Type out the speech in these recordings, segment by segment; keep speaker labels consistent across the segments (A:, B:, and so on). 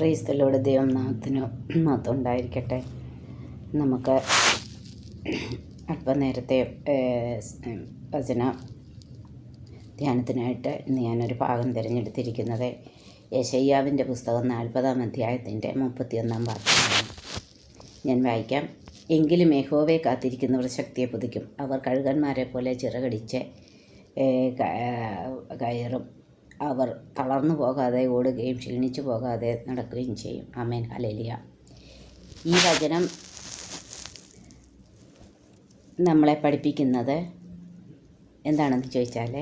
A: ക്രൈസ്തലോട് ദൈവം നാമത്തിന് മാത്രം ഉണ്ടായിരിക്കട്ടെ നമുക്ക് അല്പനേരത്തെ നേരത്തെ വചന ധ്യാനത്തിനായിട്ട് ഇന്ന് ഞാനൊരു ഭാഗം തിരഞ്ഞെടുത്തിരിക്കുന്നത്. യശയ്യാവിന്റെ പുസ്തകം നാൽപ്പതാം അധ്യായത്തിന്റെ മുപ്പത്തിയൊന്നാം ഭാഗമാണ് ഞാൻ വായിക്കാം. എങ്കിലും യഹോവയെ കാത്തിരിക്കുന്നവർ ശക്തിയെ പുതിക്കും. അവർ കഴുകന്മാരെ പോലെ ചിറകടിച്ച് കയറും. അവർ തളർന്നു പോകാതെ ഓടുകയും ക്ഷീണിച്ചു പോകാതെ നടക്കുകയും ചെയ്യും. അമേൻ ഹലേലിയ ഈ വചനം നമ്മളെ പഠിപ്പിക്കുന്നത് എന്താണെന്ന് ചോദിച്ചാൽ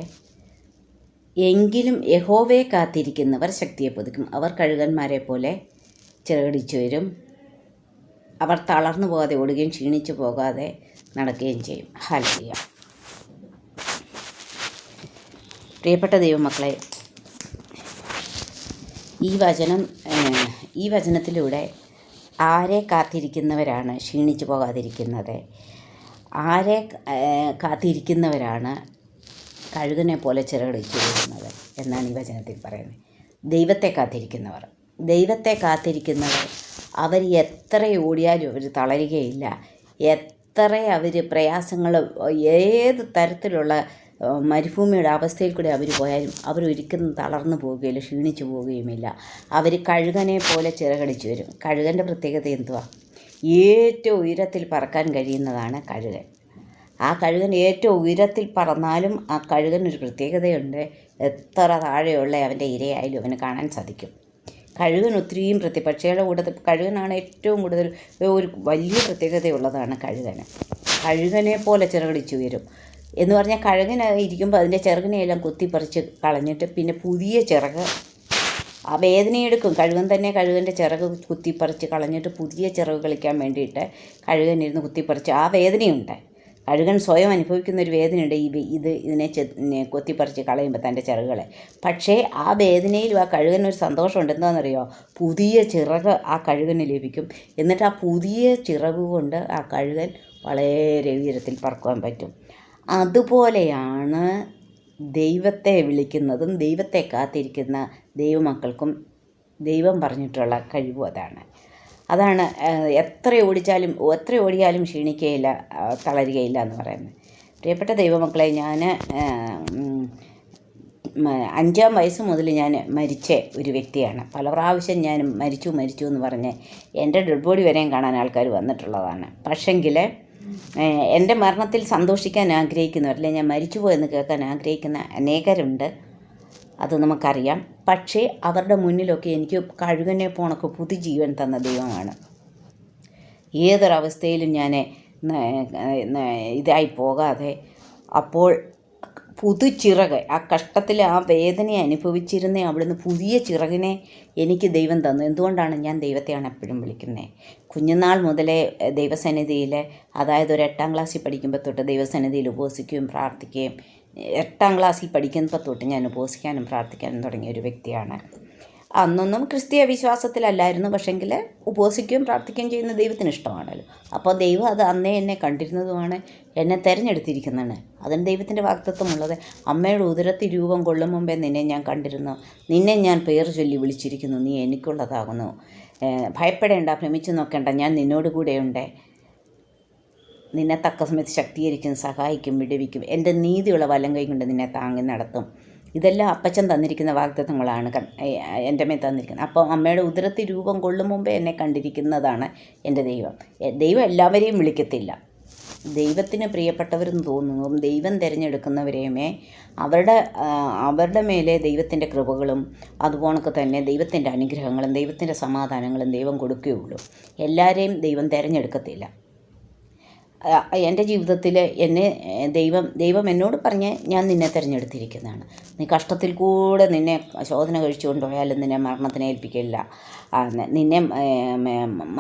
A: എങ്കിലും യഹോവയെ കാത്തിരിക്കുന്നവർ ശക്തിയെ പുതുക്കും. അവർ കഴുകന്മാരെ പോലെ ചിറകടിച്ചു വരും അവർ തളർന്നു പോകാതെ ഓടുകയും ക്ഷീണിച്ചു പോകാതെ നടക്കുകയും ചെയ്യും. ഹലിയ പ്രിയപ്പെട്ട ദൈവമക്കളെ ഈ വചനം ഈ വചനത്തിലൂടെ ആരെ കാത്തിരിക്കുന്നവരാണ് ക്ഷീണിച്ചു പോകാതിരിക്കുന്നത്? ആരെ കാത്തിരിക്കുന്നവരാണ് കഴുകനെ പോലെ ചിറകടിച്ചു എന്നാണ് ഈ വചനത്തിൽ പറയുന്നത്. ദൈവത്തെ കാത്തിരിക്കുന്നവർ. ദൈവത്തെ കാത്തിരിക്കുന്നവർ അവർ എത്ര ഓടിയാലും അവർ തളരുകയില്ല. എത്ര അവർ പ്രയാസങ്ങൾ ഏത് തരത്തിലുള്ള മരുഭൂമിയുടെ അവസ്ഥയിൽ കൂടി അവർ പോയാലും അവർ ഒരിക്കലും തളർന്നു പോവുകയില്ല ക്ഷീണിച്ചു പോവുകയുമില്ല. അവർ കഴുകനെ പോലെ ചിറകടിച്ചു വരും. കഴുകന്റെ പ്രത്യേകത എന്തുവാ? ഏറ്റവും ഉയരത്തിൽ പറക്കാൻ കഴിയുന്നതാണ് കഴുകൻ. ആ കഴുകൻ ഏറ്റവും ഉയരത്തിൽ പറന്നാലും ആ കഴുകനൊരു പ്രത്യേകതയുണ്ട്. എത്ര താഴെയുള്ള അവന്റെ ഇരയായാലും അവന് കാണാൻ സാധിക്കും. കഴുകൻ ഒത്തിരിയും പ്രത്യേക പക്ഷികളുടെ കൂട്ടത്തിൽ കഴുകനാണ് ഏറ്റവും കൂടുതൽ ഒരു വലിയ പ്രത്യേകതയുള്ളതാണ് കഴുകന്. കഴുകനെ പോലെ ചിറകടിച്ചു വരും എന്ന് പറഞ്ഞാൽ കഴുകിന് ഇരിക്കുമ്പോൾ അതിന്റെ ചിറകിനെയെല്ലാം കുത്തിപ്പറിച്ച് കളഞ്ഞിട്ട് പിന്നെ പുതിയ ചിറക്. ആ വേദനയെടുക്കും. കഴുകൻ തന്നെ കഴുകന്റെ ചിറക് കുത്തിപ്പറിച്ച് കളഞ്ഞിട്ട് പുതിയ ചിറക് കളിക്കാൻ വേണ്ടിയിട്ട് കഴുകൻ ഇരുന്ന് കുത്തിപ്പറിച്ച്. ആ വേദനയുണ്ട്. കഴുകൻ സ്വയം അനുഭവിക്കുന്ന ഒരു വേദനയുണ്ട്. ഈ ഇത് ഇതിനെ കൊത്തിപ്പറിച്ച് കളയുമ്പോൾ തന്റെ ചിറകുകളെ. പക്ഷേ ആ വേദനയിലും ആ കഴുകൻ കഴുകനൊരു സന്തോഷമുണ്ട്. എന്താണെന്നറിയോ? പുതിയ ചിറക് ആ കഴുകന് ലഭിക്കും. എന്നിട്ട് ആ പുതിയ ചിറക് കൊണ്ട് ആ കഴുകൻ വളരെ ഉയരത്തിൽ പറക്കുവാൻ പറ്റും. അതുപോലെയാണ് ദൈവത്തെ വിളിക്കുന്നതും ദൈവത്തെ കാത്തിരിക്കുന്ന ദൈവമക്കൾക്കും ദൈവം പറഞ്ഞിട്ടുള്ള കഴിവും അതാണ്. അതാണ് എത്ര ഓടിച്ചാലും എത്ര ഓടിയാലും ക്ഷീണിക്കുകയില്ല തളരുകയില്ല എന്ന് പറയുന്നത്. പ്രിയപ്പെട്ട ദൈവമക്കളെ ഞാൻ അഞ്ചാം വയസ്സ് മുതൽ ഞാൻ മരിച്ച ഒരു വ്യക്തിയാണ്. പല പ്രാവശ്യം ഞാൻ മരിച്ചു മരിച്ചു എന്ന് പറഞ്ഞ് എന്റെ ഡെഡ് ബോഡി വരെയും കാണാൻ ആൾക്കാർ വന്നിട്ടുള്ളതാണ്. പക്ഷെങ്കിൽ എന്റെ മരണത്തിൽ സന്തോഷിക്കാൻ ആഗ്രഹിക്കുന്നവരല്ലേ ഞാൻ മരിച്ചുപോയെന്ന് കേൾക്കാൻ ആഗ്രഹിക്കുന്ന അനേകരുണ്ട്. അത് നമുക്കറിയാം. പക്ഷേ അവരുടെ മുന്നിലൊക്കെ എനിക്ക് കഴുകനെ പോണക്ക് പുതുജീവൻ തന്ന ദൈവമാണ്. ഏതൊരവസ്ഥയിലും ഞാൻ ഇതായി പോകാതെ അപ്പോൾ പുതുചിറക്. ആ കഷ്ടത്തിൽ ആ വേദന അനുഭവിച്ചിരുന്ന അവിടുന്ന് പുതിയ ചിറകിനെ എനിക്ക് ദൈവം തന്നു. എന്തുകൊണ്ടാണ് ഞാൻ ദൈവത്തെയാണ് എപ്പോഴും വിളിക്കുന്നത് കുഞ്ഞുനാൾ മുതലേ ദൈവസന്നിധിയിൽ അതായത് ഒരു എട്ടാം ക്ലാസ്സിൽ പഠിക്കുമ്പോൾ തൊട്ട് ദൈവസന്നിധിയിൽ ഉപവസിക്കുകയും പ്രാർത്ഥിക്കുകയും എട്ടാം ക്ലാസ്സിൽ പഠിക്കുമ്പോൾ തൊട്ട് ഞാൻ ഉപവസിക്കാനും പ്രാർത്ഥിക്കാനും തുടങ്ങിയ ഒരു വ്യക്തിയാണ്. അന്നൊന്നും ക്രിസ്തീയ വിശ്വാസത്തിലല്ലായിരുന്നു. പക്ഷെങ്കിൽ ഉപവസിക്കുകയും പ്രാർത്ഥിക്കുകയും ചെയ്യുന്ന ദൈവത്തിന് ഇഷ്ടമാണല്ലോ. അപ്പോൾ ദൈവം അത് അന്നേ എന്നെ കണ്ടിരുന്നതുമാണ്. എന്നെ തിരഞ്ഞെടുത്തിരിക്കുന്നതാണ്. അതിന് ദൈവത്തിന്റെ വാക്തത്വമുള്ളത് അമ്മയുടെ ഉദരത്തിൽ രൂപം കൊള്ളും മുമ്പേ നിന്നെ ഞാൻ കണ്ടിരുന്നു. നിന്നെ ഞാൻ പേർ ചൊല്ലി വിളിച്ചിരിക്കുന്നു. നീ എനിക്കുള്ളതാകുന്നു. ഭയപ്പെടേണ്ട ഭ്രമിച്ചു നോക്കേണ്ട. ഞാൻ നിന്നോട് കൂടെയുണ്ട് നിന്നെ തക്ക സമയത്ത് ശക്തീകരിക്കും സഹായിക്കും വിടുവിക്കും. എന്റെ നീതിയുള്ള വലം കൈ കൊണ്ട് നിന്നെ താങ്ങി നടത്തും. ഇതെല്ലാം അപ്പച്ചൻ തന്നിരിക്കുന്ന വാഗ്ദത്തങ്ങളാണ് എന്റെ മേൽ തന്നിരിക്കുന്നത്. അപ്പോൾ അമ്മയുടെ ഉദരത്തി രൂപം കൊള്ളും മുമ്പേ എന്നെ കണ്ടിരിക്കുന്നതാണ് എന്റെ ദൈവം. ദൈവം എല്ലാവരെയും വിളിക്കത്തില്ല. ദൈവത്തിന് പ്രിയപ്പെട്ടവരെന്ന് തോന്നുന്നു ദൈവം തിരഞ്ഞെടുക്കുന്നവരെയുമേ അവരുടെ അവരുടെ മേലെ ദൈവത്തിന്റെ കൃപകളും അതുപോലൊക്കെ തന്നെ ദൈവത്തിന്റെ അനുഗ്രഹങ്ങളും ദൈവത്തിന്റെ സമാധാനങ്ങളും ദൈവം കൊടുക്കുകയുള്ളൂ. എല്ലാവരെയും ദൈവം തിരഞ്ഞെടുക്കത്തില്ല. എന്റെ ജീവിതത്തിൽ എന്നെ ദൈവം ദൈവം എന്നോട് പറഞ്ഞ് ഞാൻ നിന്നെ തിരഞ്ഞെടുത്തിരിക്കുന്നതാണ്. നീ കഷ്ടത്തിൽ കൂടെ നിന്നെ ശോധന കഴിച്ചുകൊണ്ട് പോയാലും നിന്നെ മരണത്തിനെ ഏൽപ്പിക്കില്ല. നിന്നെ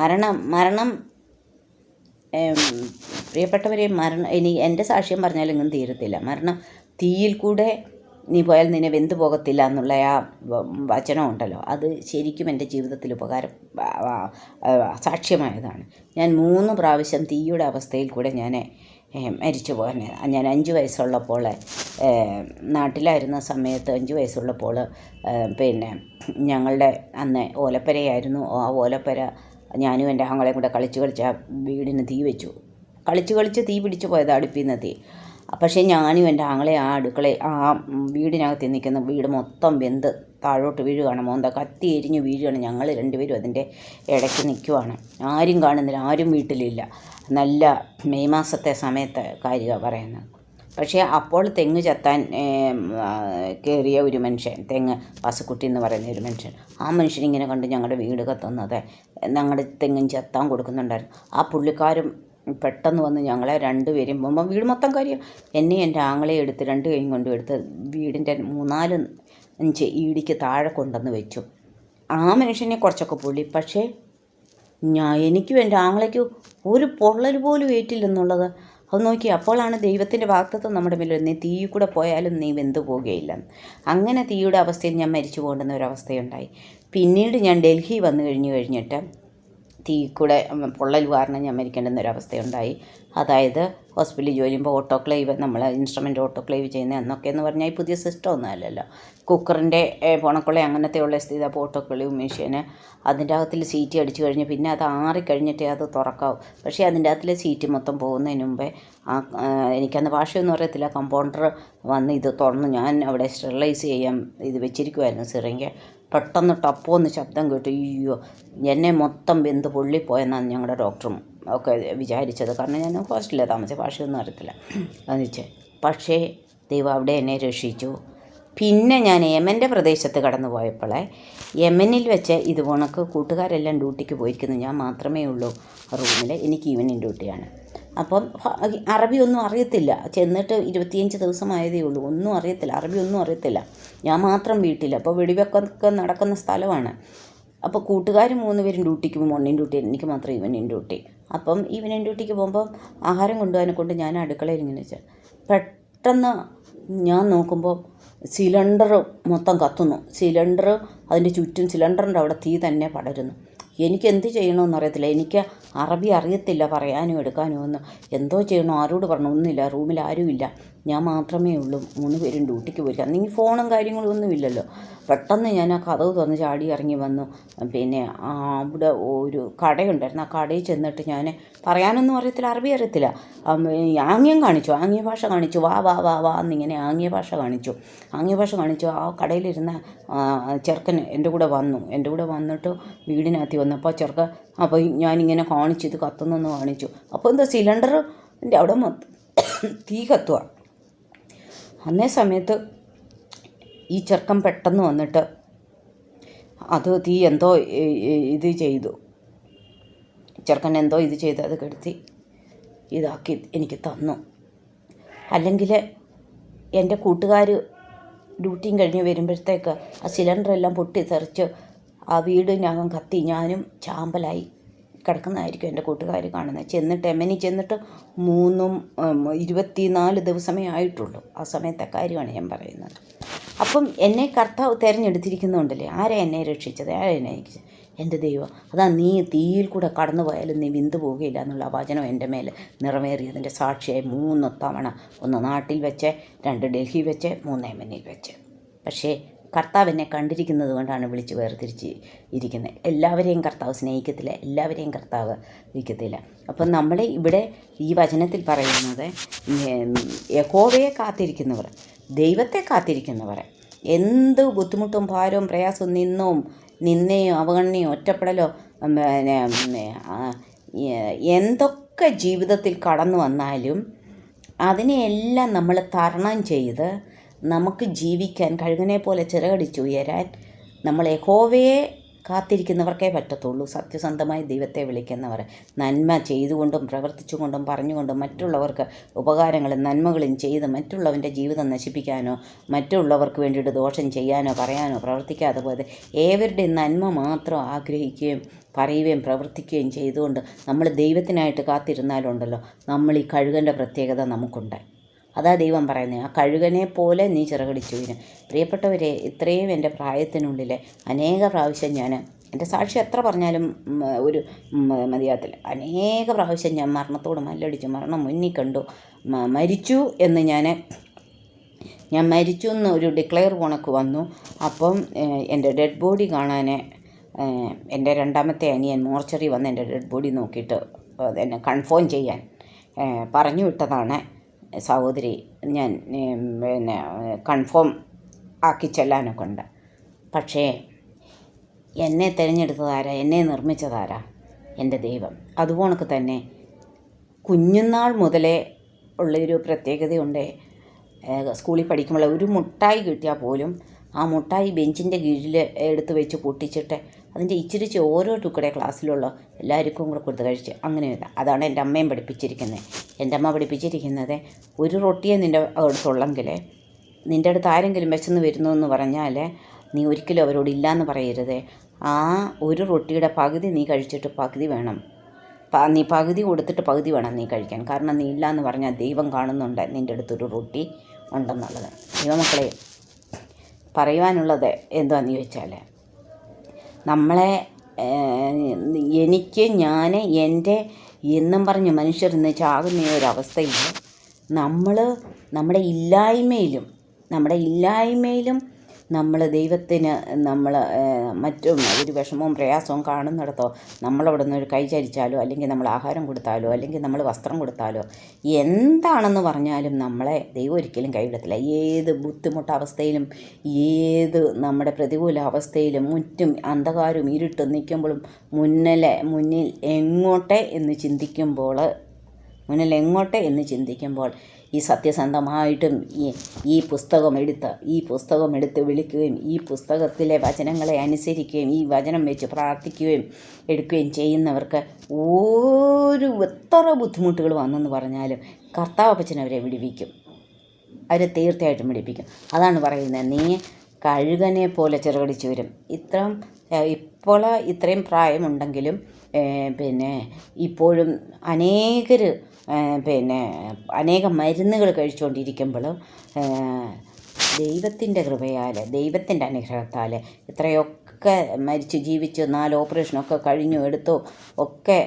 A: മരണം മരണം പ്രിയപ്പെട്ടവരെ മരണം ഇനി എന്റെ സാക്ഷ്യം പറഞ്ഞാലെങ്കിലും തീരത്തില്ല. മരണം തീയിൽ കൂടെ നീ പോയാൽ നിന്നെ വെന്തു പോകത്തില്ല എന്നുള്ള ആ വചനമുണ്ടല്ലോ. അത് ശരിക്കും എന്റെ ജീവിതത്തിൽ ഉപകാരം സാക്ഷ്യമായതാണ്. ഞാൻ മൂന്ന് പ്രാവശ്യം തീയുടെ അവസ്ഥയിൽ കൂടെ ഞാൻ മരിച്ചു പോകാൻ ഞാൻ അഞ്ച് വയസ്സുള്ളപ്പോൾ നാട്ടിലായിരുന്ന സമയത്ത് അഞ്ച് വയസ്സുള്ളപ്പോൾ പിന്നെ ഞങ്ങളുടെ അന്ന് ഓലപ്പരയായിരുന്നു. ആ ഓലപ്പര ഞാനും എന്റെ ആങ്ങളെയും കൂടെ കളിച്ച് കളിച്ച് ആ വീടിന് തീ വെച്ചു. കളിച്ച് കളിച്ച് തീ പിടിച്ചു പോയത് അടുപ്പിൽ നിന്ന് തീ പക്ഷേ ഞാനും എന്റെ ആങ്ങളെ ആ അടുക്കളെ ആ വീടിനകത്ത് നിൽക്കുന്ന വീട് മൊത്തം വെന്ത് താഴോട്ട് വീഴുകയാണ്. മോന്ത കത്തി എരിഞ്ഞ് വീഴുകയാണ്. ഞങ്ങൾ രണ്ടുപേരും അതിന്റെ ഇടയ്ക്ക് നിൽക്കുവാണ്. ആരും കാണുന്നില്ല. ആരും വീട്ടിലില്ല. നല്ല മെയ് മാസത്തെ സമയത്തെ കാര്യമാണ് പറയുന്നത്. പക്ഷേ അപ്പോൾ തെങ്ങ് ചത്താൻ കയറിയ ഒരു മനുഷ്യൻ തെങ്ങ് പസുക്കുട്ടി എന്ന് പറയുന്ന ഒരു മനുഷ്യൻ ആ മനുഷ്യൻ ഇങ്ങനെ കണ്ട് ഞങ്ങളുടെ വീട് കത്തുന്നത് ഞങ്ങളുടെ തെങ്ങും ചത്താൻ കൊടുക്കുന്നുണ്ടായിരുന്നു. ആ പുള്ളിക്കാരും പെട്ടെന്ന് വന്ന് ഞങ്ങളെ രണ്ടുപേരും പോകുമ്പോൾ വീട് മൊത്തം കാര്യം എന്നെ എന്റെ ആങ്ങളെ എടുത്ത് രണ്ട് കൈയും കൊണ്ടും എടുത്ത് വീടിന്റെ മൂന്നാൽ അഞ്ച് ഈടിക്ക് താഴെ കൊണ്ടുവന്ന് വെച്ചു. ആ മനുഷ്യനെ കുറച്ചൊക്കെ പൊള്ളി. പക്ഷേ ഞാൻ എനിക്കും എന്റെ ആങ്ങളയ്ക്കും ഒരു പൊള്ളൽ പോലും ഏറ്റില്ലെന്നുള്ളത് അത് നോക്കി അപ്പോഴാണ് ദൈവത്തിന്റെ വാക്തത്വം നമ്മുടെ മേലിൽ നീ തീ കൂടെ പോയാലും നീ വെന്തു പോവുകയില്ല അങ്ങനെ തീയുടെ അവസ്ഥയിൽ ഞാൻ മരിച്ചു പോകേണ്ടുന്ന ഒരവസ്ഥയുണ്ടായി പിന്നീട് ഞാൻ ഡൽഹി വന്നു കഴിഞ്ഞു കഴിഞ്ഞിട്ട് തീ കൂടെ പൊള്ളൽ കാരണം ഞാൻ മരിക്കേണ്ടുന്ന ഒരവസ്ഥയുണ്ടായി അതായത് ഹോസ്പിറ്റലിൽ ജോലി ചെയ്യുമ്പോൾ ഓട്ടോക്ലേവ് നമ്മൾ ഇൻസ്ട്രുമെന്റ് ഓട്ടോക്ലേവ് ചെയ്യുന്ന അന്നൊക്കെ എന്ന് പറഞ്ഞാൽ പുതിയ സിസ്റ്റം ഒന്നും അല്ലല്ലോ. കുക്കറിന്റെ പോണക്കുള്ള അങ്ങനത്തെ ഉള്ള സ്ഥിതി അപ്പോൾ ഓട്ടോക്ലേവ് മെഷീന് അതിന്റെ അകത്തിൽ സീറ്റ് അടിച്ചു കഴിഞ്ഞ് പിന്നെ അത് ആറിക്കഴിഞ്ഞിട്ടേ അത് തുറക്കാവും. പക്ഷേ അതിന്റെ അകത്തിലെ സീറ്റ് മൊത്തം പോകുന്നതിന് മുമ്പേ ആ ആ, എനിക്കന്ന് ഭാഷയൊന്നും അറിയത്തില്ല. കമ്പൗണ്ടർ വന്ന് ഇത് തുറന്ന് ഞാൻ അവിടെ സ്റ്റെറിലൈസ് ചെയ്യാൻ ഇത് വെച്ചിരിക്കുമായിരുന്നു സിറിങ്ക. പെട്ടെന്ന് ടപ്പോന്ന് ശബ്ദം കേട്ടു അയ്യോ എന്നെ മൊത്തം വെന്ത് പൊള്ളിപ്പോയെന്നാണ് ഞങ്ങളുടെ ഡോക്ടറും ഒക്കെ വിചാരിച്ചത്. കാരണം ഞാൻ ഹോസ്റ്റലിലാണ് താമസിച്ചത് ഭാഷയൊന്നും അറിയത്തില്ല. എന്ന് വെച്ചാൽ പക്ഷേ ദൈവം അവിടെ എന്നെ രക്ഷിച്ചു. പിന്നെ ഞാൻ യമന്റെ പ്രദേശത്ത് കടന്നു പോയപ്പോളെ യമനിൽ വെച്ച് ഇത് കണക്ക് കൂട്ടുകാരെല്ലാം ഡ്യൂട്ടിക്ക് പോയിരിക്കുന്നു. ഞാൻ മാത്രമേ ഉള്ളൂ റൂമിൽ എനിക്ക് ഈവനിങ് ഡ്യൂട്ടിയാണ്. അപ്പം അറബി ഒന്നും അറിയത്തില്ല. ചെന്നിട്ട് ഇരുപത്തിയഞ്ച് ദിവസമായതേ ഉള്ളൂ. ഒന്നും അറിയത്തില്ല. അറബി ഒന്നും അറിയത്തില്ല. ഞാൻ മാത്രം വീട്ടിൽ അപ്പോൾ വെടിവെക്കൊക്കെ നടക്കുന്ന സ്ഥലമാണ്. അപ്പോൾ കൂട്ടുകാർ മൂന്ന് പേരും ഡ്യൂട്ടിക്ക് പോകും. മോർണിംഗ് ഡ്യൂട്ടി എനിക്ക് മാത്രം ഈവനിങ് ഡ്യൂട്ടി അപ്പം ഈവനിങ് ഡ്യൂട്ടിക്ക് പോകുമ്പം ആഹാരം കൊണ്ടുപോകാനെ കൊണ്ട് ഞാൻ അടുക്കളയിൽ ഇങ്ങനെ വെച്ചാൽ പെട്ടെന്ന് ഞാൻ നോക്കുമ്പോൾ സിലിണ്ടർ മൊത്തം കത്തുന്നു. സിലിണ്ടർ അതിന്റെ ചുറ്റും സിലിണ്ടറിന്റെ അവിടെ തീ തന്നെ പടരുന്നു. എനിക്ക് എന്ത് ചെയ്യണമെന്ന് അറിയത്തില്ല എനിക്ക് അറബി അറിയത്തില്ല. പറയാനും എടുക്കാനും ഒന്നും. എന്തോ ചെയ്യണോ. ആരോട് പറഞ്ഞു? ഒന്നുമില്ല. റൂമിൽ ആരുമില്ല. ഞാൻ മാത്രമേ ഉള്ളൂ. മൂന്ന് പേരും ഡ്യൂട്ടിക്ക് പോയി അന്നെങ്കിൽ ഫോണും കാര്യങ്ങളും ഒന്നും ഇല്ലല്ലോ. പെട്ടെന്ന് ഞാൻ ആ കഥവ് തുറന്ന് ചാടി ഇറങ്ങി വന്നു. പിന്നെ അവിടെ ഒരു കടയുണ്ടായിരുന്നു. ആ കടയിൽ ചെന്നിട്ട് ഞാൻ പറയാനൊന്നും അറിയത്തില്ല അറബി അറിയത്തില്ല. ആംഗ്യം കാണിച്ചു. ആംഗ്യ ഭാഷ കാണിച്ചു. വാ വാ വാ വാ എന്നിങ്ങനെ ആംഗ്യ ഭാഷ കാണിച്ചു. ആംഗ്യ ഭാഷ കാണിച്ചു. ആ കടയിലിരുന്ന ചെറുക്കൻ എന്റെ കൂടെ വന്നു. എന്റെ കൂടെ വന്നിട്ട് വീടിനകത്ത് വന്നപ്പോൾ ചെറുക്കൻ അപ്പോൾ ഞാനിങ്ങനെ കാണിച്ചു ഇത് കത്തുന്നെന്ന് കാണിച്ചു. അപ്പോൾ എന്താ സിലിണ്ടറിന്റെ അവിടെ തീ കത്തുക അന്നേ സമയത്ത് ഈ ചെറുക്കൻ പെട്ടെന്ന് വന്നിട്ട് അത് തീ എന്തോ ഇത് ചെയ്തു. ചെറുക്കൻ എന്തോ ഇത് ചെയ്ത് അത് കെടുത്തി ഇതാക്കി എനിക്ക് തന്നു. അല്ലെങ്കിൽ എന്റെ കൂട്ടുകാർ ഡ്യൂട്ടിയും കഴിഞ്ഞ് വരുമ്പോഴത്തേക്ക് ആ സിലിണ്ടറെല്ലാം പൊട്ടി തെറിച്ച് ആ വീടിനകം കത്തി ഞാനും ചാമ്പലായി. കിടക്കുന്നതായിരിക്കും എന്റെ കൂട്ടുകാർ കാണുന്നത്. ചെന്നിട്ട് എമ്മനി ചെന്നിട്ട് മൂന്നും ഇരുപത്തിനാല് ദിവസമേ ആയിട്ടുള്ളൂ. ആ സമയത്തെ കാര്യമാണ് ഞാൻ പറയുന്നത്. അപ്പം എന്നെ കർത്താവ് തിരഞ്ഞെടുത്തിരിക്കുന്നുണ്ടല്ലേ? ആരാ എന്നെ രക്ഷിച്ചത്? ആരാ എന്നെ എന്റെ ദൈവം. അതാ നീ തീയിൽ കൂടെ കടന്നു പോയാലും നീ വിന്തു പോവുകയില്ല എന്നുള്ള വചനം എന്റെ മേലെ നിറവേറിയതിന്റെ സാക്ഷിയായി മൂന്ന് തവണ ഒന്ന് നാട്ടിൽ വെച്ച് രണ്ട് ഡൽഹി വെച്ച് മൂന്ന് യമനിൽ വെച്ച്. പക്ഷേ കർത്താവ് എന്നെ കണ്ടിരിക്കുന്നത് കൊണ്ടാണ് വിളിച്ച് വേർതിരിച്ച് ഇരിക്കുന്നത്. എല്ലാവരെയും കർത്താവ് സ്നേഹിക്കത്തില്ല എല്ലാവരെയും കർത്താവ് ഇരിക്കത്തില്ല. അപ്പം നമ്മൾ ഇവിടെ ഈ വചനത്തിൽ പറയുന്നത് യഹോവയെ കാത്തിരിക്കുന്നവർ ദൈവത്തെ കാത്തിരിക്കുന്നവർ എന്ത് ബുദ്ധിമുട്ടും ഭാരവും പ്രയാസവും നിന്നും നിന്നെയോ അവഗണനയോ ഒറ്റപ്പെടലോ പിന്നെ എന്തൊക്കെ ജീവിതത്തിൽ കടന്നു വന്നാലും അതിനെയെല്ലാം നമ്മൾ തരണം ചെയ്ത് നമുക്ക് ജീവിക്കാൻ കഴുകനെ പോലെ ചിറകടിച്ചുയരാൻ നമ്മൾ യഹോവയെ കാത്തിരിക്കുന്നവർക്കേ പറ്റത്തുള്ളൂ. സത്യസന്ധമായി ദൈവത്തെ വിളിക്കുന്നവർ നന്മ ചെയ്തുകൊണ്ടും പ്രവർത്തിച്ചുകൊണ്ടും പറഞ്ഞുകൊണ്ടും മറ്റുള്ളവർക്ക് ഉപകാരങ്ങളും നന്മകളും ചെയ്ത് മറ്റുള്ളവന്റെ ജീവിതം നശിപ്പിക്കാനോ മറ്റുള്ളവർക്ക് വേണ്ടിയിട്ട് ദോഷം ചെയ്യാനോ പറയാനോ പ്രവർത്തിക്കാതെ പോയത് ഏവരുടെയും നന്മ മാത്രം ആഗ്രഹിക്കുകയും പറയുകയും പ്രവർത്തിക്കുകയും ചെയ്തുകൊണ്ട് നമ്മൾ ദൈവത്തിനായിട്ട് കാത്തിരുന്നാലുണ്ടല്ലോ. നമ്മൾ ഈ കഴുകന്റെ പ്രത്യേകത നമുക്കുണ്ട് അതാ ദൈവം പറയുന്നത് ആ കഴുകനെ പോലെ നീ ചിറകടിച്ചു വീണ്. പ്രിയപ്പെട്ടവരെ ഇത്രയും എന്റെ പ്രായത്തിനുള്ളിൽ അനേക പ്രാവശ്യം ഞാൻ എന്റെ സാക്ഷി എത്ര പറഞ്ഞാലും ഒരു മതിയാകത്തില്ല. അനേക പ്രാവശ്യം ഞാൻ മരണത്തോട് മല്ലടിച്ചു മരണം മുന്നിൽ കണ്ടു മരിച്ചു എന്ന് ഞാൻ ഞാൻ മരിച്ചു എന്ന് ഒരു ഡിക്ലെയർ കണക്ക് വന്നു. അപ്പം എന്റെ ഡെഡ് ബോഡി കാണാൻ എന്റെ രണ്ടാമത്തെ അനിയൻ മോർച്ചറി വന്ന് എന്റെ ഡെഡ് ബോഡി നോക്കിയിട്ട് എന്നെ കൺഫേം ചെയ്യാൻ പറഞ്ഞു വിട്ടതാണ്. സഹോദരി ഞാൻ പിന്നെ കൺഫേം ആക്കി ചെല്ലാനൊക്കെ ഉണ്ട് പക്ഷേ എന്നെ തിരഞ്ഞെടുത്തതാരാ എന്നെ നിർമ്മിച്ചതാരാ എന്റെ ദൈവം. അതുപോണക്ക് തന്നെ കുഞ്ഞുനാൾ മുതലേ ഉള്ളൊരു പ്രത്യേകതയുണ്ട്. സ്കൂളിൽ പഠിക്കുമ്പോൾ ഒരു മുട്ടായി കിട്ടിയാൽ പോലും ആ മുട്ടായി ബെഞ്ചിന്റെ കീഴിൽ എടുത്ത് വെച്ച് പൊട്ടിച്ചിട്ട് അതിന്റെ ഇച്ചിരിച്ച് ഓരോ ടുക്കടെ ക്ലാസ്സിലുള്ള എല്ലാവർക്കും കൂടെ കൊടുത്ത് കഴിച്ച് അങ്ങനെ അതാണ് എന്റെ അമ്മയും പഠിപ്പിച്ചിരിക്കുന്നത്. എന്റെ അമ്മ പഠിപ്പിച്ചിരിക്കുന്നത് ഒരു റൊട്ടിയെ നിന്റെ അടുത്തുള്ളെങ്കിൽ നിന്റെ അടുത്ത് ആരെങ്കിലും വിശന്ന് വരുന്നു എന്ന് പറഞ്ഞാൽ നീ ഒരിക്കലും അവരോട് ഇല്ലയെന്ന് പറയരുത്. ആ ഒരു റൊട്ടിയുടെ പകുതി നീ കഴിച്ചിട്ട് പകുതി വേണം. നീ പകുതി കൊടുത്തിട്ട് പകുതി വേണം നീ കഴിക്കാൻ. കാരണം നീ ഇല്ല എന്ന് പറഞ്ഞാൽ ദൈവം കാണുന്നുണ്ട് നിന്റെ അടുത്തൊരു റൊട്ടി ഉണ്ടെന്നുള്ളത്. ദൈവമക്കളെ പറയുവാനുള്ളത് എന്താണെന്ന് ചോദിച്ചാൽ നമ്മളെ എനിക്ക് ഞാൻ എന്റെ എന്നും പറഞ്ഞ് മനുഷ്യർ ഇന്ന് ഒരവസ്ഥയിൽ നമ്മൾ നമ്മുടെ ഇല്ലായ്മയിലും നമ്മുടെ ഇല്ലായ്മയിലും നമ്മൾ ദൈവത്തിന് നമ്മൾ മറ്റും ഒരു വിഷമവും പ്രയാസവും കാണുന്നിടത്തോ നമ്മളവിടെ നിന്ന് ഒരു കൈചരിച്ചാലോ അല്ലെങ്കിൽ നമ്മൾ ആഹാരം കൊടുത്താലോ അല്ലെങ്കിൽ നമ്മൾ വസ്ത്രം കൊടുത്താലോ എന്താണെന്ന് പറഞ്ഞാലും നമ്മളെ ദൈവം ഒരിക്കലും കൈവിടത്തില്ല. ഏത് ബുദ്ധിമുട്ട് അവസ്ഥയിലും ഏത് നമ്മുടെ പ്രതികൂല അവസ്ഥയിലും മുറ്റും അന്ധകാരവും ഇരുട്ട് നിൽക്കുമ്പോഴും മുന്നിലെ മുന്നിൽ എങ്ങോട്ടെ എന്ന് ചിന്തിക്കുമ്പോൾ മുന്നിൽ എങ്ങോട്ടെ എന്ന് ചിന്തിക്കുമ്പോൾ ഈ സത്യസന്ധമായിട്ടും ഈ ഈ പുസ്തകം എടുത്ത് ഈ പുസ്തകം എടുത്ത് വിളിക്കുകയും ഈ പുസ്തകത്തിലെ വചനങ്ങളെ അനുസരിക്കുകയും ഈ വചനം വെച്ച് പ്രാർത്ഥിക്കുകയും എടുക്കുകയും ചെയ്യുന്നവർക്ക് ഒരു എത്ര ബുദ്ധിമുട്ടുകൾ വന്നെന്ന് പറഞ്ഞാലും കർത്താവപ്പച്ചൻ അവരെ വിടിവിക്കും. അവരെ തീർച്ചയായിട്ടും വിടിപ്പിക്കും. അതാണ് പറയുന്നത്. നീ കഴുകനെ പോലെ ചെറുകടിച്ചു വരും. ഇത്രയും ഇപ്പോൾ ഇത്രയും പ്രായമുണ്ടെങ്കിലും പിന്നെ ഇപ്പോഴും അനേകർ പിന്നെ അനേകം മരുന്നുകൾ കഴിച്ചുകൊണ്ടിരിക്കുമ്പോൾ ദൈവത്തിന്റെ കൃപയാൽ ദൈവത്തിന്റെ അനുഗ്രഹത്താൽ ഇത്രയൊക്കെ മരിച്ചു ജീവിച്ചു നാല് ഓപ്പറേഷനൊക്കെ കഴിഞ്ഞു എടുത്തു ഒക്കെ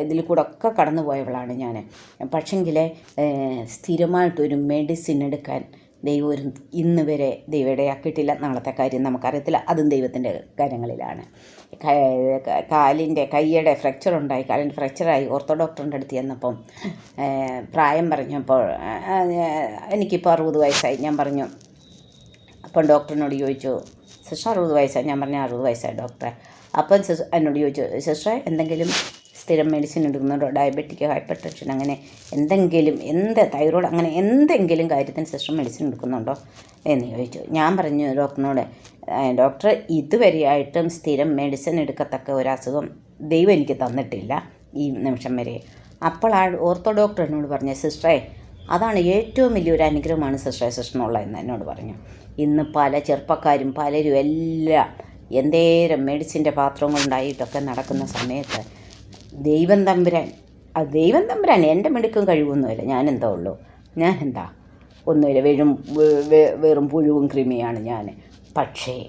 A: ഇതിൽ കൂടെ ഒക്കെ കടന്നു പോയവളാണ് ഞാൻ പക്ഷെങ്കിൽ സ്ഥിരമായിട്ടൊരു മെഡിസിൻ എടുക്കാൻ ദൈവം ഒരു ഇന്ന് വരെ ദൈവം ഇടയാക്കിയിട്ടില്ല. നാളത്തെ കാര്യം നമുക്കറിയത്തില്ല. അതും ദൈവത്തിന്റെ കാര്യങ്ങളിലാണ്. കാലിന്റെ കൈയുടെ ഫ്രാക്ചർ ഉണ്ടായി. കാലിന്റെ ഫ്രാക്ചറായി ഓർത്തോ ഡോക്ടറിന്റെ അടുത്ത് ചെന്നപ്പം പ്രായം പറഞ്ഞപ്പോൾ എനിക്കിപ്പോൾ അറുപത് വയസ്സായി. ഞാൻ പറഞ്ഞു അപ്പം ഡോക്ടറിനോട് ചോദിച്ചു സിസ്റ്റർ അറുപത് വയസ്സായി? ഞാൻ പറഞ്ഞു അറുപത് വയസ്സായി ഡോക്ടറെ. അപ്പം സിസ് എന്നോട് ചോദിച്ചു സിസ്റ്ററെ എന്തെങ്കിലും സ്ഥിരം മെഡിസിൻ എടുക്കുന്നുണ്ടോ? ഡയബറ്റിക് ഹൈപ്പർ ടെൻഷൻ അങ്ങനെ എന്തെങ്കിലും എന്ത് തൈറോയ്ഡ് അങ്ങനെ എന്തെങ്കിലും കാര്യത്തിന് സിസ്റ്റർ മെഡിസിൻ എടുക്കുന്നുണ്ടോ എന്ന് ചോദിച്ചു. ഞാൻ പറഞ്ഞു ഡോക്ടറിനോട് "ഏ, ഡോക്ടർ ഇതുവരെയായിട്ടും സ്ഥിരം മെഡിസിൻ എടുക്കത്തക്ക ഒരു അസുഖം ദൈവം എനിക്ക് തന്നിട്ടില്ല ഈ നിമിഷം വരെ. അപ്പോൾ ആ ഓർത്തോ ഡോക്ടർ എന്നോട് പറഞ്ഞു സിസ്റ്ററെ അതാണ് ഏറ്റവും വലിയൊരു അനുഗ്രഹമാണ് സിസ്റ്ററെ സിസ്റ്ററിനുള്ളതെന്ന് എന്നോട് പറഞ്ഞു. ഇന്ന് പല ചെറുപ്പക്കാരും പലരും എല്ലാം എന്തേരം മെഡിസിന്റെ പാത്രങ്ങളുണ്ടായിട്ടൊക്കെ നടക്കുന്ന സമയത്ത് ദൈവം തമ്പുരാൻ. ആ ദൈവം തമ്പുരാൻ. എന്റെ മിടുക്കും കഴിവൊന്നുമില്ല. ഞാനെന്താ ഉള്ളൂ? ഞാനെന്താ? ഒന്നുമില്ല. വെറും വെ- വെ- വെറും പുഴുവും കൃമിയാണ് ഞാൻ. പക്ഷേ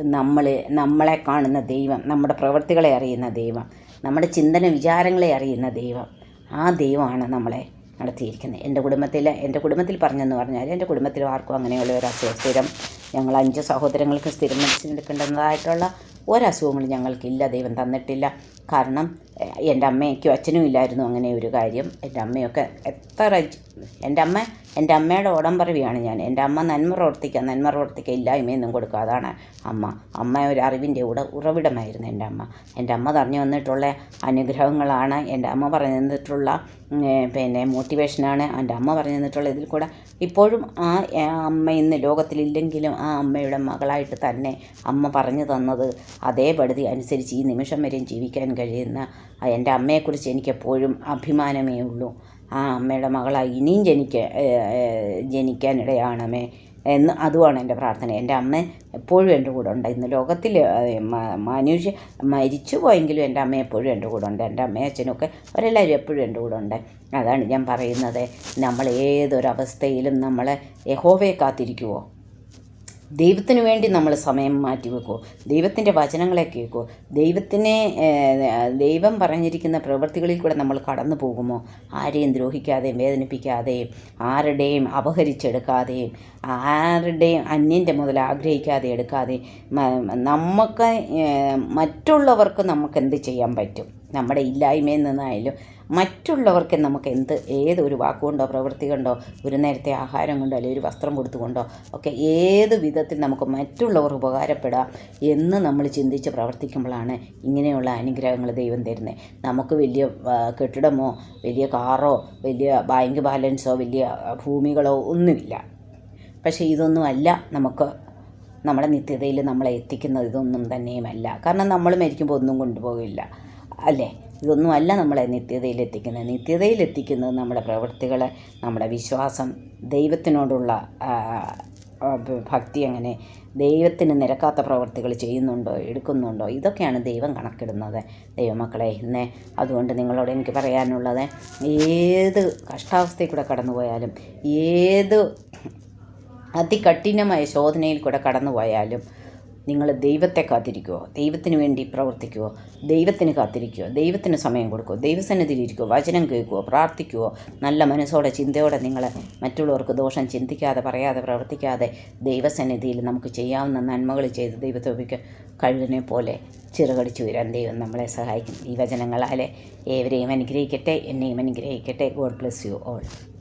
A: നമ്മൾ നമ്മളെ കാണുന്ന ദൈവം നമ്മുടെ പ്രവൃത്തികളെ അറിയുന്ന ദൈവം നമ്മുടെ ചിന്തന വിചാരങ്ങളെ അറിയുന്ന ദൈവം ആ ദൈവമാണ് നമ്മളെ നടത്തിയിരിക്കുന്നത്. എന്റെ കുടുംബത്തിൽ എന്റെ കുടുംബത്തിൽ പറഞ്ഞെന്ന് പറഞ്ഞാൽ എന്റെ കുടുംബത്തിൽ ആർക്കും അങ്ങനെയുള്ള ഒരു അസുഖം സ്ഥിരം ഞങ്ങൾ അഞ്ച് സഹോദരങ്ങൾക്ക് സ്ഥിരം മെഡിസിൻ എടുക്കേണ്ടതായിട്ടുള്ള ഒരസുഖങ്ങളും ഞങ്ങൾക്കില്ല. ദൈവം തന്നിട്ടില്ല. കാരണം എന്റെ അമ്മയ്ക്കും അച്ഛനും ഇല്ലായിരുന്നു അങ്ങനെ ഒരു കാര്യം. എന്റെ അമ്മയൊക്കെ എത്ര എന്റെ അമ്മ എന്റെ അമ്മയുടെ ഉടമ്പറവിയാണ് ഞാൻ. എന്റെ അമ്മ നന്മ പ്രവർത്തിക്കുക നന്മ പ്രവർത്തിക്കുക ഇല്ലായ്മയൊന്നും കൊടുക്കുക അതാണ് അമ്മ. അമ്മ ഒരു അറിവിന്റെ ഉട ഉറവിടമായിരുന്നു എന്റെ അമ്മ. എന്റെ അമ്മ പറഞ്ഞു വന്നിട്ടുള്ള അനുഗ്രഹങ്ങളാണ് എന്റെ അമ്മ പറഞ്ഞു തന്നിട്ടുള്ള പിന്നെ മോട്ടിവേഷനാണ് എന്റെ അമ്മ പറഞ്ഞു തന്നിട്ടുള്ള ഇതിൽ കൂടെ ഇപ്പോഴും ആ അമ്മ ഇന്ന് ലോകത്തിലില്ലെങ്കിലും ആ അമ്മയുടെ മകളായിട്ട് തന്നെ അമ്മ പറഞ്ഞു തന്നത് അതേ അതേപടി അനുസരിച്ച് ഈ നിമിഷം വരെയും ജീവിക്കാൻ കഴിയുന്ന എന്റെ അമ്മയെക്കുറിച്ച് എനിക്ക് എപ്പോഴും അഭിമാനമേ ഉള്ളൂ. ആ അമ്മയുടെ മകളായി ഇനിയും ജനിക്ക ജനിക്കാനിടയാണമേ. എന്ന് അതുമാണ് എന്റെ പ്രാർത്ഥന. എന്റെ അമ്മ എപ്പോഴും എന്റെ കൂടെ ഉണ്ട്. ഇന്ന് ലോകത്തിൽ മനുഷ്യ മരിച്ചു പോയെങ്കിലും എന്റെ അമ്മ എപ്പോഴും എന്റെ കൂടെ ഉണ്ട്. എന്റെ അമ്മയും അച്ഛനൊക്കെ അവരെല്ലാവരും എപ്പോഴും എന്റെ കൂടെ ഉണ്ട്. അതാണ് ഞാൻ പറയുന്നത്. നമ്മൾ ഏതൊരവസ്ഥയിലും നമ്മളെ യഹോവയെ കാത്തിരിക്കുവോ? ദൈവത്തിന് വേണ്ടി നമ്മൾ സമയം മാറ്റി വെക്കുമോ ദൈവത്തിന്റെ വചനങ്ങളെ കേൾക്കുമോ ദൈവത്തിനെ ദൈവം പറഞ്ഞിരിക്കുന്ന പ്രവൃത്തികളിൽ കൂടെ നമ്മൾ കടന്നു പോകുമോ? ആരെയും ദ്രോഹിക്കാതെയും വേദനിപ്പിക്കാതെയും ആരുടെയും അപഹരിച്ചെടുക്കാതെയും ആരുടെയും അന്യന്റെ മുതൽ ആഗ്രഹിക്കാതെ എടുക്കാതെ നമുക്ക് മറ്റുള്ളവർക്ക് നമുക്ക് എന്ത് ചെയ്യാൻ പറ്റും? നമ്മുടെ ഇല്ലായ്മയിൽ നിന്നായാലും മറ്റുള്ളവർക്ക് നമുക്ക് എന്ത് ഏതൊരു വാക്കുകൊണ്ടോ പ്രവൃത്തി കൊണ്ടോ ഒരു നേരത്തെ ആഹാരം കൊണ്ടോ അല്ലെങ്കിൽ ഒരു വസ്ത്രം കൊടുത്തുകൊണ്ടോ ഒക്കെ ഏത് വിധത്തിൽ നമുക്ക് മറ്റുള്ളവർ ഉപകാരപ്പെടാം എന്ന് നമ്മൾ ചിന്തിച്ച് പ്രവർത്തിക്കുമ്പോഴാണ് ഇങ്ങനെയുള്ള അനുഗ്രഹങ്ങൾ ദൈവം തരുന്നത്. നമുക്ക് വലിയ കെട്ടിടമോ വലിയ കാറോ വലിയ ബാങ്ക് ബാലൻസോ വലിയ ഭൂമികളോ ഒന്നുമില്ല. പക്ഷേ ഇതൊന്നുമല്ല നമുക്ക് നമ്മുടെ നിത്യതയിൽ നമ്മളെ എത്തിക്കുന്നത്. ഇതൊന്നും തന്നെയുമല്ല. കാരണം നമ്മൾ മരിക്കുമ്പോൾ ഒന്നും കൊണ്ടുപോകില്ല. അല്ലേ? ഇതൊന്നുമല്ല നമ്മളെ നിത്യതയിലെത്തിക്കുന്നത്. നിത്യതയിലെത്തിക്കുന്നത് നമ്മുടെ പ്രവൃത്തികൾ നമ്മുടെ വിശ്വാസം ദൈവത്തിനോടുള്ള ഭക്തി അങ്ങനെ ദൈവത്തിന് നിരക്കാത്ത പ്രവൃത്തികൾ ചെയ്യുന്നുണ്ടോ എടുക്കുന്നുണ്ടോ? ഇതൊക്കെയാണ് ദൈവം കണക്കിടുന്നത്. ദൈവമക്കളെ ഇന്ന് അതുകൊണ്ട് നിങ്ങളോട് എനിക്ക് പറയാനുള്ളത് ഏത് കഷ്ടാവസ്ഥയിൽ കൂടെ കടന്നു പോയാലും ഏത് അതികഠിനമായ ശോധനയിൽ കൂടെ കടന്നു പോയാലും നിങ്ങൾ ദൈവത്തെ കാത്തിരിക്കുമോ ദൈവത്തിന് വേണ്ടി പ്രവർത്തിക്കുമോ ദൈവത്തിന് കാത്തിരിക്കുമോ ദൈവത്തിന് സമയം കൊടുക്കുമോ ദൈവസന്നിധിയിലിരിക്കുമോ വചനം കേൾക്കുമോ പ്രാർത്ഥിക്കുമോ നല്ല മനസ്സോടെ ചിന്തയോടെ നിങ്ങൾ മറ്റുള്ളവർക്ക് ദോഷം ചിന്തിക്കാതെ പറയാതെ പ്രവർത്തിക്കാതെ ദൈവസന്നിധിയിൽ നമുക്ക് ചെയ്യാവുന്ന നന്മകൾ ചെയ്ത് ദൈവത്തോപിക്ക് കഴുകനെ പോലെ ചിറകടിച്ചു വരാൻ ദൈവം നമ്മളെ സഹായിക്കും. ഈ വചനങ്ങളാലെ ഏവരെയും അനുഗ്രഹിക്കട്ടെ എന്നെയും അനുഗ്രഹിക്കട്ടെ. God bless you all.